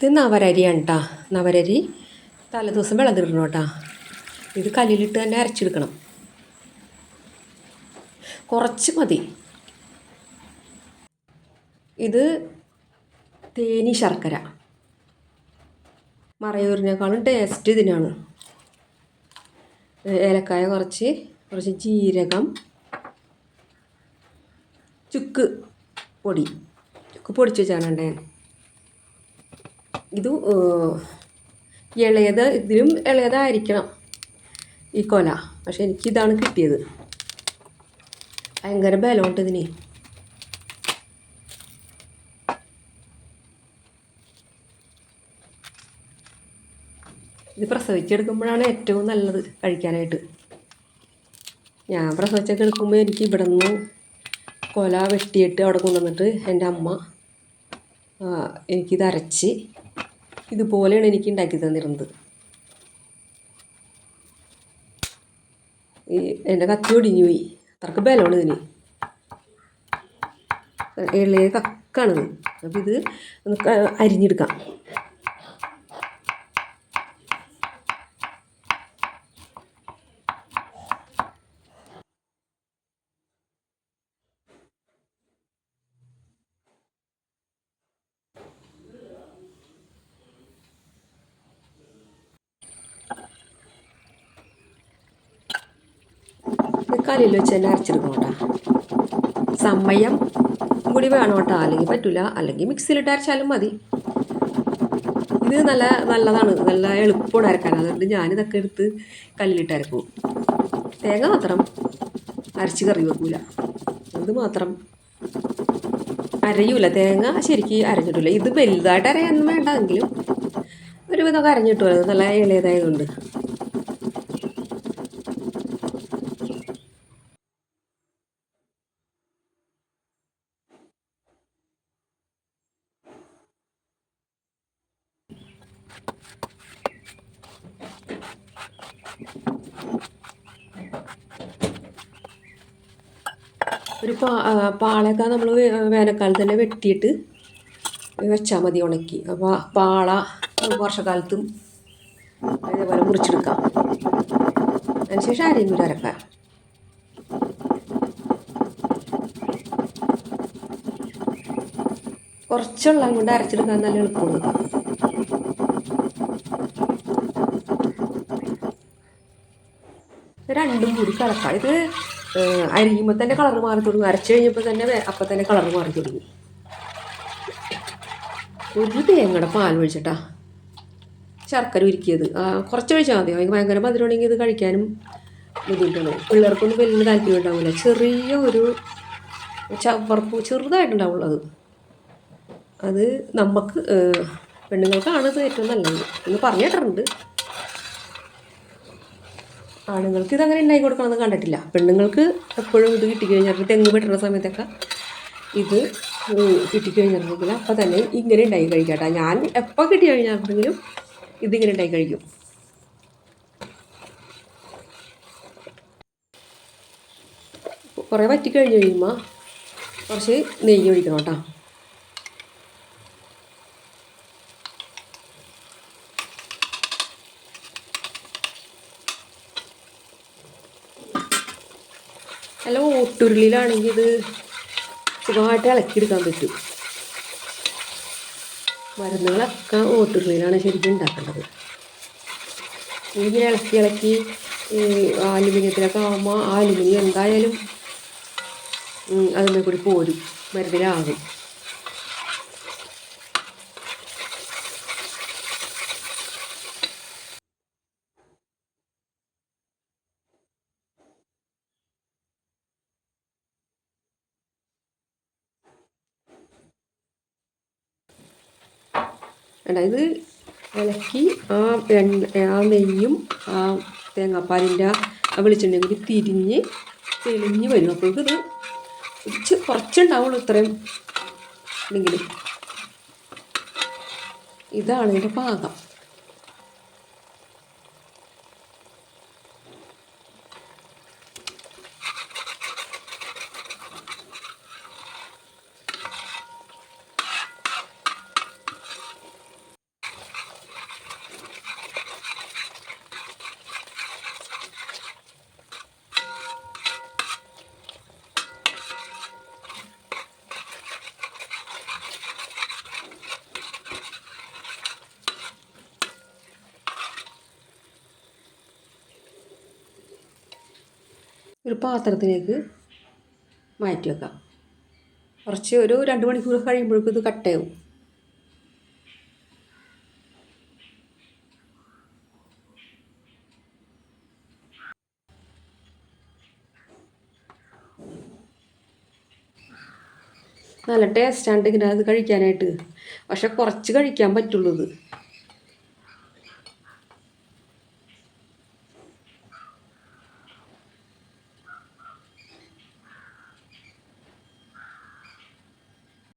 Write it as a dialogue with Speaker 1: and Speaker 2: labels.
Speaker 1: ഇത് നവരരിയാണ് കേട്ടോ നവരരി തലേദിവസം വെള്ളത്തിടണം കേട്ടോ ഇത് കല്ലിലിട്ട് തന്നെ അരച്ചെടുക്കണം. കുറച്ച് മതി. ഇത് തേനി ശർക്കര. മറയൂരിനേക്കാളും ടേസ്റ്റ് ഇതിനാണ്. ഏലക്കായ കുറച്ച് കുറച്ച് ജീരകം ചുക്ക് പൊടി. ചുക്ക് പൊടിച്ച് വെച്ചാണ് ഞാൻ ഇത് ഇളയത് ഇതിലും ഇളയതായിരിക്കണം ഈ കൊല. പക്ഷെ എനിക്കിതാണ് കിട്ടിയത്. ഭയങ്കര ബലമുണ്ട് ഇതിന്. ഇത് പ്രസവിച്ചെടുക്കുമ്പോഴാണ് ഏറ്റവും നല്ലത് കഴിക്കാനായിട്ട്. ഞാൻ പ്രസവിച്ചൊക്കെ എടുക്കുമ്പോൾ എനിക്ക് ഇവിടെ നിന്ന് കൊല വെട്ടിയിട്ട് അവിടെ കൊണ്ടുവന്നിട്ട് എന്റെ അമ്മ എനിക്കിത് അരച്ച് ഇതുപോലെയാണ് എനിക്ക് ഉണ്ടാക്കി തന്നിരുന്നത്. ഈ എന്റെ കത്തി ഒടിഞ്ഞു പോയി. അത്രയ്ക്ക് ബലമാണ് ഇതിന്. ഇളയ കക്കാണിത്. അപ്പം ഇത് അരിഞ്ഞെടുക്കാം ഇത് കല്ലിൽ വെച്ച് തന്നെ അരച്ചെടുക്കണം കേട്ടോ സമയം കൂടി വേണം കേട്ടോ അല്ലെങ്കിൽ പറ്റില്ല അല്ലെങ്കിൽ മിക്സിയിലിട്ട് അരച്ചാലും മതി. ഇത് നല്ല നല്ലതാണ്. നല്ല എളുപ്പമാണ് അരക്കാൻ. അതുകൊണ്ട് ഞാനിതൊക്കെ എടുത്ത് കല്ലിലിട്ട് അരക്കും തേങ്ങ മാത്രം അരച്ച് കറി വെക്കൂല. ഇത് മാത്രം അരയൂല. തേങ്ങ ശരിക്കും അരഞ്ഞിട്ടില്ല ഇത് വലുതായിട്ട് അരയാൻ വേണ്ട. എങ്കിലും ഒരു വിധമൊക്കെ അരഞ്ഞിട്ടുള്ളത് നല്ല ഇളയതായതുകൊണ്ട്. പാളയൊക്കെ നമ്മൾ വേനൽക്കാലത്ത് തന്നെ വെട്ടിയിട്ട് വെച്ചാൽ മതി ഉണക്കി. അപ്പോൾ പാള വർഷക്കാലത്തും അതേപോലെ മുറിച്ചെടുക്കാം. അതിനുശേഷം കൂടി അരക്കാം. കുറച്ചുള്ള കൊണ്ട് അരച്ചെടുക്കാൻ നല്ല എളുപ്പമാണ് രണ്ടും കൂടി കളക്കാം ഇത് അരിയുമ്പോൾ തന്നെ കളർ മാറി തുടങ്ങും. അരച്ചു കഴിഞ്ഞപ്പോൾ തന്നെ അപ്പം തന്നെ കളർ മാറി തുടങ്ങി. ഒരു തേങ്ങയുടെ പാൽ ഒഴിച്ചിട്ടാ. ശർക്കര ഉരുക്കിയത്. കുറച്ച് ഒഴിച്ചാൽ മതി. അതിന് ഭയങ്കര മധുരമാണെങ്കിൽ ഇത് കഴിക്കാനും ബുദ്ധിമുട്ടാണ്. പിള്ളേർക്കൊന്നും വലിയ താല്പര്യം ഉണ്ടാവില്ല ചെറിയ ഒരു ചവർപ്പ് ചെറുതായിട്ടുണ്ടാവുള്ളത് അത് നമുക്ക് പെണ്ണുങ്ങൾക്കാണ് ഇത് ഏറ്റവും നല്ലത്. എന്ന് പറഞ്ഞിട്ടുണ്ട്. ആണുങ്ങൾക്ക് ഇതങ്ങനെ ഉണ്ടാക്കി കൊടുക്കണമെന്ന് കണ്ടിട്ടില്ല. പെണ്ണുങ്ങൾക്ക് എപ്പോഴും ഇത് കിട്ടിക്കഴിഞ്ഞാൽ തെങ്ങ് വെട്ടുന്ന സമയത്തൊക്കെ ഇത് കിട്ടിക്കഴിഞ്ഞിട്ടുണ്ടെങ്കിൽ അപ്പം തന്നെ ഇങ്ങനെ ഉണ്ടാക്കി കഴിക്കാട്ടോ ഞാൻ എപ്പോൾ കിട്ടി കഴിഞ്ഞിട്ടുണ്ടെങ്കിലും ഇതിങ്ങനെ ഉണ്ടാക്കി കഴിക്കും. കുറേ വറ്റി കഴിഞ്ഞ് കഴിയുമ്പോൾ കുറച്ച് നെയ്യ് ഒഴിക്കണം കേട്ടോ. നല്ല ഓട്ടുരുളിയിലാണെങ്കിൽ ഇത് സുഖമായിട്ട് ഇളക്കിയെടുക്കാൻ പറ്റും. മരുന്നുകളൊക്കെ ഓട്ടുരുളിയിലാണ് ശരിക്കും ഉണ്ടാക്കേണ്ടത്. ഇങ്ങനെ ഇളക്കി ഇളക്കി ഈ ആലുമിനിയത്തിലൊക്കെ ആകുമ്പോൾ ആ അലുമിനിയം എന്തായാലും അതിന്റെ കൂടി പോരും മരുന്നിലാകും. അതായത് ഇളക്കി ആ ആ നെയ്യും ആ തേങ്ങാപ്പാലിന്റെ ആ വെളിച്ചെണ്ണയും കൂടി തിരിഞ്ഞ് തെളിഞ്ഞ് വരും. അപ്പോഴേക്കും ഇത് ഇച്ചിരി കുറച്ചുണ്ടാവുള്ളൂ ഇത്രയും ഉണ്ടെങ്കിൽ ഇതാണ് ഇതിന്റെ പാകം. ഒരു പാത്രത്തിലേക്ക് മാറ്റി വെക്കാം. കുറച്ച് ഒരു രണ്ട് മണിക്കൂർ കഴിയുമ്പോഴേക്കും ഇത് കട്ടയാവും നല്ല ടേസ്റ്റാണ് ഇങ്ങനെ അത് കഴിക്കാനായിട്ട്. പക്ഷെ കുറച്ച് കഴിക്കാൻ പറ്റുള്ളൂ